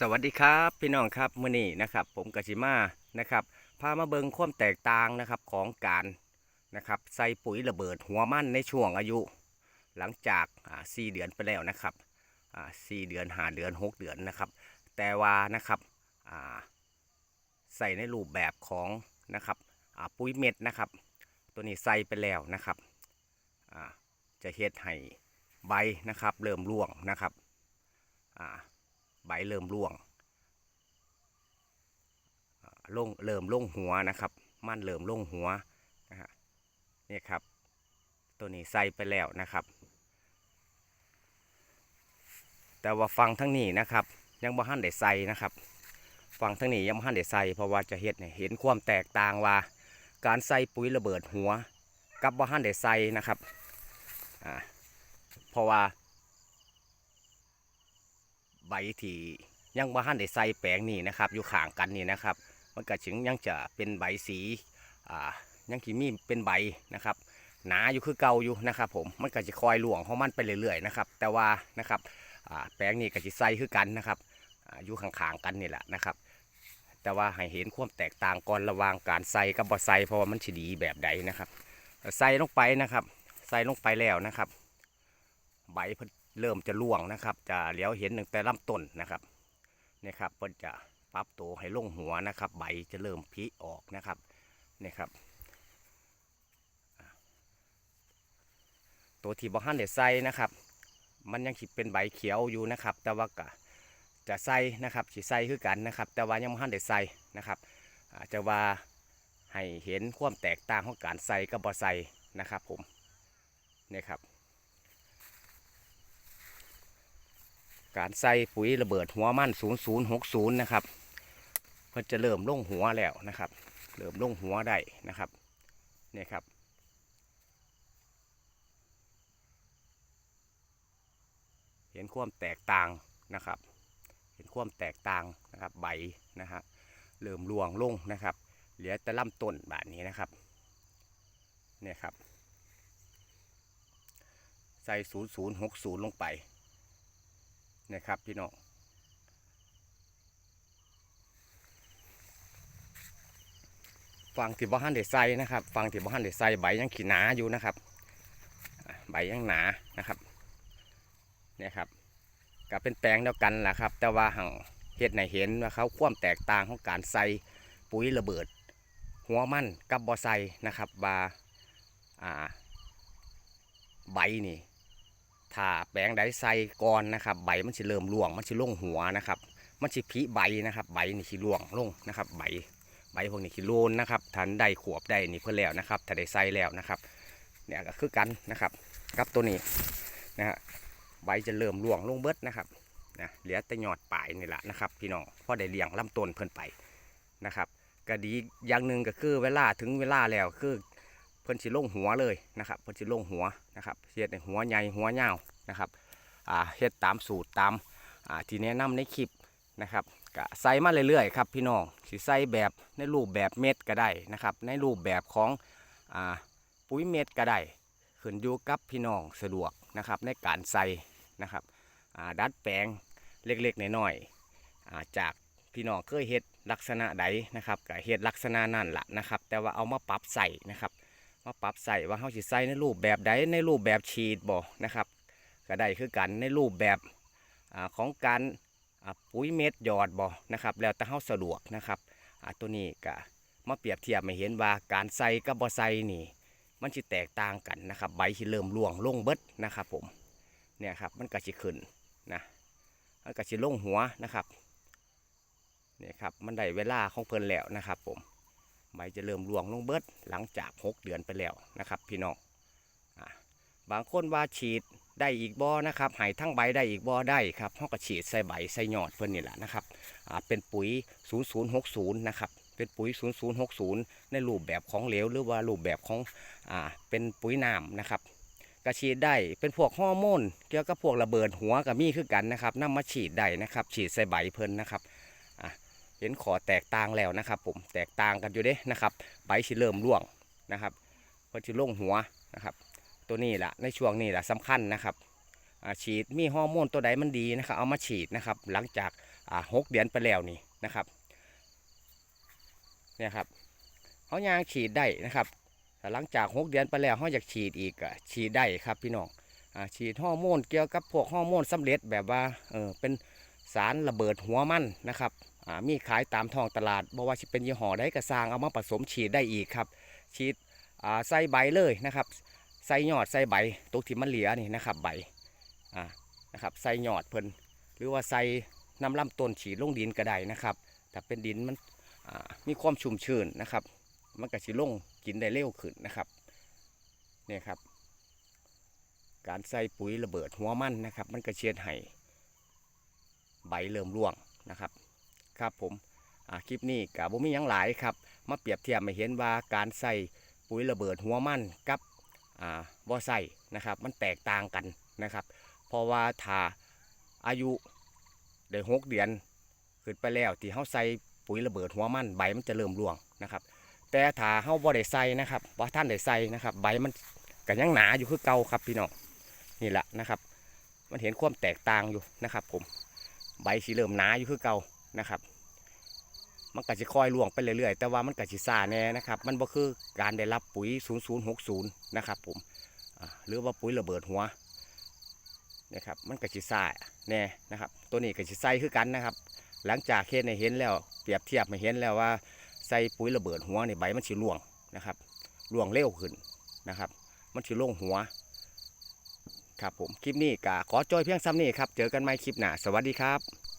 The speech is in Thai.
สวัสดีครับพี่น้องครับมื้อนี้นะครับ ผมกสิมานะครับพามาเบิงความแตกต่างนะครับของการนะครับใส่ปุ๋ยระเบิดหัวมั่นในช่วงอายุ หลังจากอ่เดือนไปแล้วนะครับอ่เดือน5เดือน6เดือนนะครับ แต่ว่านะครับใส่ในรูปแบบของนะครับปุ๋ยเม็ดนะครับ ตัวนี้ใส่ไปแล้วนะครับจะเฮ็ดให้ใบนะครับ เริ่มร่วงนะครับอ่า ใบเริ่มร่วงอ่าลงเริ่มลงหัวนะครับ มันเริ่มลงหัวนะฮะนี่ครับ ตัวนี้ใส่ไปแล้วนะครับ แต่ว่าฟังทั้งนี้นะครับ ยังบ่ทันได้ใส่นะครับ ฟังทั้งนี้ยังบ่ทันได้ใส่เพราะว่าจะเฮ็ดให้เห็นความแตกต่างว่า การใส่ปุ๋ยระเบิดหัว กับบ่ทันได้ใส่นะครับอ่าเพราะว่า ใบที่ยังบ่ทันได้ใส่แปลงนี่นะครับ อยู่ข้างกันนี่นะครับ มันก็ถึงยังจะเป็นใบสีอ่ายังขีมีเป็นใบนะครับหนาอยู่คือเก่าอยู่นะครับ ผมมันก็จะคอยหลวงของมันไปเรื่อยๆนะครับ แต่ว่านะครับอ่าแปลงนี้ก็จะใส่คือกันนะครับอ่าอยู่ข้างๆกันนี่แหละนะครับ แต่ว่าให้เห็นความแตกต่างก่อนระหว่างการใส่กับบ่ใส่เพราะว่ามันสิดีแบบใดนะครับใส่ลงไปนะครับ ใส่ลงไปแล้วนะครับ ใบเพิ่นเริ่มจะร่วงนะครับ จะเหลียวเห็นตั้งแต่ลำต้นนะครับนี่ครับเพิ่นจะปรับตัวให้ลงหัวนะครับ ใบจะเริ่มพิออกนะครับนี่ครับ ตัวที่บ่ฮันได้ใส่นะครับ มันยังคิดเป็นใบเขียวอยู่นะครับ แต่ว่าก็จะใส่นะครับสิใส่คือกันนะครับ แต่ว่ายังบ่ฮันได้ใส่นะครับอาจจะว่าให้เห็นความแตกต่างของการใส่กับบ่ใส่นะครับผมนี่ครับ การใส่ปุ๋ยระเบิดหัวมัน0060 นะครับเพื่อจะเริ่มลงหัวแล้วนะครับ เริ่มลงหัวได้นะครับเนี่ยครับเห็นความแตกต่างนะครับ เห็นความแตกต่างนะครับใบนะฮะเริ่มรวงลงนะครับ เหลือแต่ลำต้นแบบนี้นะครับเนี่ยครับ ใส่ 0060 ลงไป นะครับพี่น้องฟังที่บ้านเดใส่นะครับฟังที่บ้านเดใส่ใบยังขีหนาอยู่นะครับใบยังหนานะครับเนี่ยครับก็เป็นแปลงเดียวกันแหละครับ แต่ว่าหังเห็ดในเห็นว่าเขาความแตกต่างของการใส่ปุ๋ยระเบิด หัวมันกับบอใส่นะครับว่าอ่าใบนี่ ถ้าแปลงใดใส่ก่อนนะครับ ใบมันจะเริ่มร่วง มันจะลงหัวนะครับ มันจะผีใบนะครับ ใบนี่ขี้ร่วงลงนะครับ ใบใบพวกนี้ขี้โลนนะครับทันได้ขวบได้นี่เพื่อแล้วนะครับ ถ้าได้ใส่แล้วนะครับ เนี่ยก็คือกันนะครับ กับตัวนี้นะฮะใบจะเริ่มร่วงลงเบิดนะครับนะเหลือแต่ยอดปลายนี่แหละนะครับ พี่น้องพอได้เลี้ยงลำต้นเพิ่นไปนะครับก็ดีอย่างหนึ่งก็คือเวลาถึงเวลาแล้วคือ เพิ่นสิลงหัวเลยนะครับเพิ่นสิลงหัวนะครับเฮ็ดให้หัวใหญ่หัวยาวนะครับอ่าเฮ็ดตามสูตรตามอ่าที่แนะนำในคลิปนะครับก็ใส่มาเรื่อยๆครับพี่น้องสิใส่แบบในรูปแบบเม็ดก็ได้นะครับในรูปแบบของอ่าปุ๋ยเม็ดก็ได้ขึ้นอยู่กับพี่น้องสะดวกนะครับในการใส่นะครับอ่าดัดแปลงเล็กๆน้อยๆอ่าจากพี่น้องเคยเฮ็ดลักษณะใดนะครับก็เฮ็ดลักษณะนั่นแหละนะครับแต่ว่าเอามาปรับใส่นะครับ มาปรับใส่ว่าเขาสิใส่ในรูปแบบใดในรูปแบบฉีดบ่นะครับก็ได้คือกันในรูปแบบอของการปุ๋ยเม็ดหยอดบ่นะครับแล้วแต่เขาสะดวกนะครับตัวนี้ก็มาเปรียบเทียบให้เห็นว่าการใส่กับบ่ใส่นี่มันสิแตกต่างกันนะครับ ใบสิเริ่มร่วงลงเบิดนะครับผมเนี่ยครับมันก็สิขึ้นนะมันก็สิลงหัวนะครับเนี่ยครับมันได้เวลาของเพิ่นแล้วนะครับผม ใบจะเริ่มรวงลงเบิดหลังจาก 6 เดือนไปแล้วนะครับ พี่น้องอบางคนว่าฉีดได้อีกบ่อนะครับหายทั้งใบได้อีกบ่อได้ครับเขาก็ฉีดใส่ใบใส่ยอดเพื่อนนี่แหละนะครับเป็นปุ๋ย 0060 นะครับ เป็นปุ๋ย 0060 ในรูปแบบของเหลวหรือว่ารูปแบบของอ่าเป็นปุ๋ยน้ำนะครับก็ฉีดได้เป็นพวกฮอร์โมนเกี่ยวกับพวกระเบิดหัวกับมีคือกันนะครับนำมาฉีดได้นะครับ ฉีดใส่ใบเพิ่นนะครับ เห็นขอแตกต่างแล้วนะครับ ผมแตกต่างกันอยู่เด้นะครับใบสิเริ่มร่วงนะครับเพิ่นสิลงหัวนะครับ ตัวนี้แหละในช่วงนี้แหละสำคัญนะครับฉีดมีฮอร์โมนตัวใดมันดีนะครับ เอามาฉีดนะครับ หลังจากหกเดือนไปแล้วนี่นะครับเนี่ยครับเขายางฉีดได้นะครับหลังจากหกเดือนไปแล้วเขาอยากฉีดอีกฉีดได้ครับพี่น้องอฉีดฮอร์โมนเกี่ยวกับพวกฮอร์โมนสำเร็จแบบว่าเออเป็น สารระเบิดหัวมันนะครับมีขายตามท้องตลาดบอกว่าจะเป็นยี่ห้อใดก็สร้างเอามาผสมฉีดได้อีกครับ ฉีดใส่ใบเลยนะครับใส่ยอดใส่ใบตรงที่มันเหลือนี่นะครับใบนะครับใส่ยอดเพิ่นหรือว่าใส่น้ำลำต้นฉีดลงดินก็ได้นะครับถ้าเป็นดินมันมีความชุ่มชื้นนะครับ มันก็สิลงกินได้เร็วขึ้นนะครับเนี่ยครับ การใส่ปุ๋ยระเบิดหัวมันนะครับ มันก็เชียดให้ ใบเริ่มร่วงนะครับครับผมคลิปนี้กับบ่มียังหลายครับมาเปรียบเทียบให้เห็นว่าการใส่ปุ๋ยระเบิดหัวมันกับอ่าบ่ใส่นะครับมันแตกต่างกันนะครับ เพราะว่าถ้าอายุได้หกเดือนขึ้นไปแล้วที่เฮาใส่ปุ๋ยระเบิดหัวมันใบมันจะเริ่มร่วงนะครับ แต่ถ้าเฮาบ่ได้ใส่นะครับบ่ท่านได้ใส่นะครับใบมันก็ยังหนาอยู่คือเก่าครับพี่น้องนี่แหละนะครับ มันเห็นความแตกต่างอยู่นะครับผม ใบสีเริ่มหนาอยู่คือเก่านะครับ มันก็จะคอยล่วงไปเรื่อยๆ แต่ว่ามันก็สิซ่าแน่นะครับ มันบ่คือการได้รับปุ๋ย 0060 นะครับผมหรือว่าปุ๋ยระเบิดหัวนะครับมันก็สิซ่าแน่นะครับ ตัวนี้ก็สิใส่คือกันนะครับ หลังจากเฮ็ดให้เห็นแล้ว เปรียบเทียบให้เห็นแล้วว่าใส่ปุ๋ยระเบิดหัวในใบมันสิร่วงนะครับร่วงเร็วขึ้นนะครับ มันสิลงหัว ครับผมคลิปนี้ก็ขอจอยเพียงซ้ำนี้ครับ เจอกันใหม่คลิปหน้า สวัสดีครับ